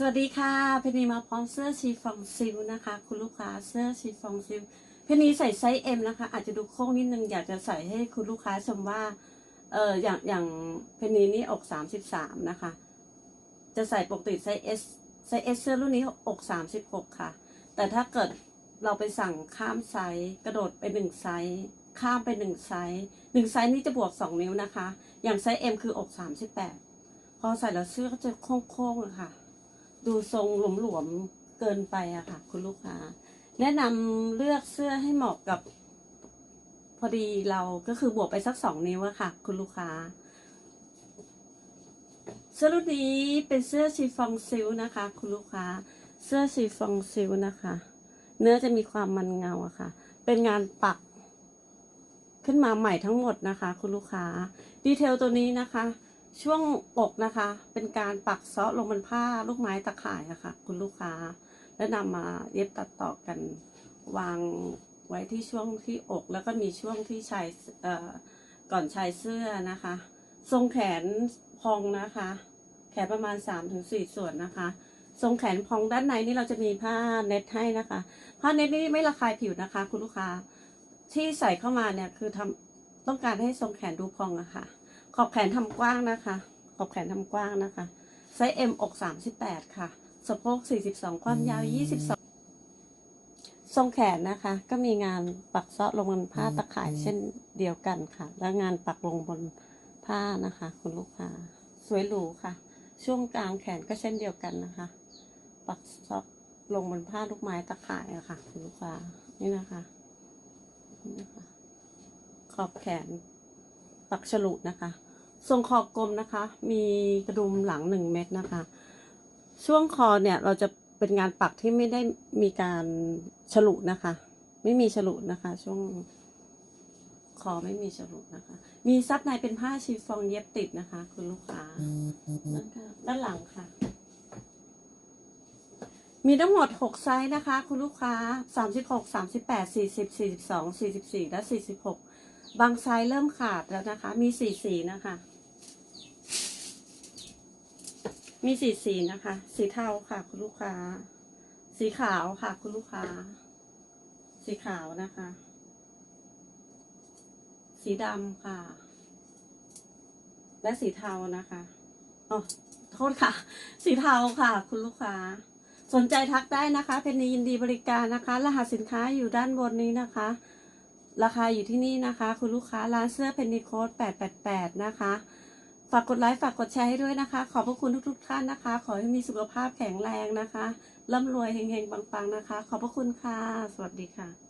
สวัสดีค่ะเพนนีมาพร้อมเสื้อชีฟองซิลนะคะ คุณลูกค้าเสื้อชีฟองซิลเพนนีใส่ไซส์ M นะคะ อาจจะดูโค้งนิดนึงอยากจะใส่ให้คุณลูกค้าชมว่าเอออย่างอย่างเพนนีนี่อกสามสิบสามนะคะ จะใส่ปกติไซส์ S ไซส์ S เสื้อรุ่นนี้อกสามสิบหกค่ะ แต่ถ้าเกิดเราไปสั่งข้ามไซส์กระโดดไปหนึ่งไซส์ข้ามไปหนึ่งไซส์หนึ่งไซส์นี่จะบวกสองนิ้วนะคะ อย่างไซส์ M คืออกสามสิบแปดพอใส่แล้วเสื้อก็จะโค้งๆอะค่ะ ดูทรงหลวมๆเกินไปอะค่ะ คุณลูกค้า แนะนำเลือกเสื้อให้เหมาะกับ พอดีเราก็คือบวกไปสักสองนิ้วอะค่ะ คุณลูกค้า เสื้อรุ่นนี้เป็นเสื้อชีฟองซิลนะคะ คุณลูกค้า เสื้อชีฟองซิลนะคะ เนื้อจะมีความมันเงาอะค่ะ เป็นงานปักขึ้นมาใหม่ทั้งหมดนะคะ คุณลูกค้า ดีเทลตัวนี้นะคะ ช่วงอกนะคะ เป็นการปักเซาะลงบนผ้าลูกไม้ตะข่ายอะค่ะคุณลูกค้า แล้วนำมาเย็บตัดต่อกันวางไว้ที่ช่วงที่อกแล้วก็มีช่วงที่ชายเอ่อก่อนชายเสื้อนะคะ ทรงแขนพองนะคะ แขนประมาณ3าถึงสส่วนนะคะ ทรงแขนพองด้านในนี่เราจะมีผ้าเน็ตให้นะคะ ผ้าเน็ตนี่ไม่ระคายผิวนะคะ คุณลูกค้าที่ใส่เข้ามาเนี่ยคือทำต้องการให้ทรงแขนดูพองอะค่ะ ขอบแขนทำกว้างนะคะ ขอบแขนทำกว้างนะคะ ไซส์ M อก38 ค่ะ สะโพก 42 ความยาว 22 ทรงแขนนะคะ ก็มีงานปักเซาะลงบนผ้าตะข่ายเช่นเดียวกันค่ะ แล้วงานปักลงบนผ้านะคะ คุณลูกค้า สวยหรูค่ะ ช่วงกลางแขนก็เช่นเดียวกันนะคะ ปักเซาะลงบนผ้าลูกไม้ตะข่ายอะค่ะ คุณลูกค้า นี่นะคะนี่นะคะขอบแขนปักฉลุนะคะ ทรงคอกลมนะคะ มีกระดุมหลังหนึ่งเม็ดนะคะ ช่วงคอเนี่ยเราจะเป็นงานปักที่ไม่ได้มีการฉลุนะคะ ไม่มีฉลุนะคะ ช่วงคอไม่มีฉลุนะคะ มีซับในเป็นผ้าชีฟองเย็บติดนะคะ คุณลูกค้าด้านหลังค่ะ มีทั้งหมด6ไซส์นะคะ คุณลูกค้า36 38 40 42 44แปดดี่่ิบสองสี่สิบสี่และ46บหก บางไซส์เริ่มขาดแล้วนะคะ มีสี่สีนะคะ มีสี่สีนะคะ สีเทาค่ะ คุณลูกค้า สีขาวค่ะ คุณลูกค้า สีขาวนะคะ สีดำค่ะ และสีเทานะคะอ๋อโทษค่ะ สีเทาค่ะ คุณลูกค้า สนใจทักได้นะคะเพนนียินดีบริการนะคะ รหัสสินค้าอยู่ด้านบนนี้นะคะ ราคาอยู่ที่นี่นะคะ คุณลูกค้าร้านเสื้อเพนนีโค้ด888 นะคะ ฝากกดไลค์ฝากกดแชร์ให้ด้วยนะคะ ขอบพระคุณทุกๆท่านนะคะ ขอให้มีสุขภาพแข็งแรงนะคะร่ำรวยเฮงๆปังๆนะคะ ขอบพระคุณค่ะ สวัสดีค่ะ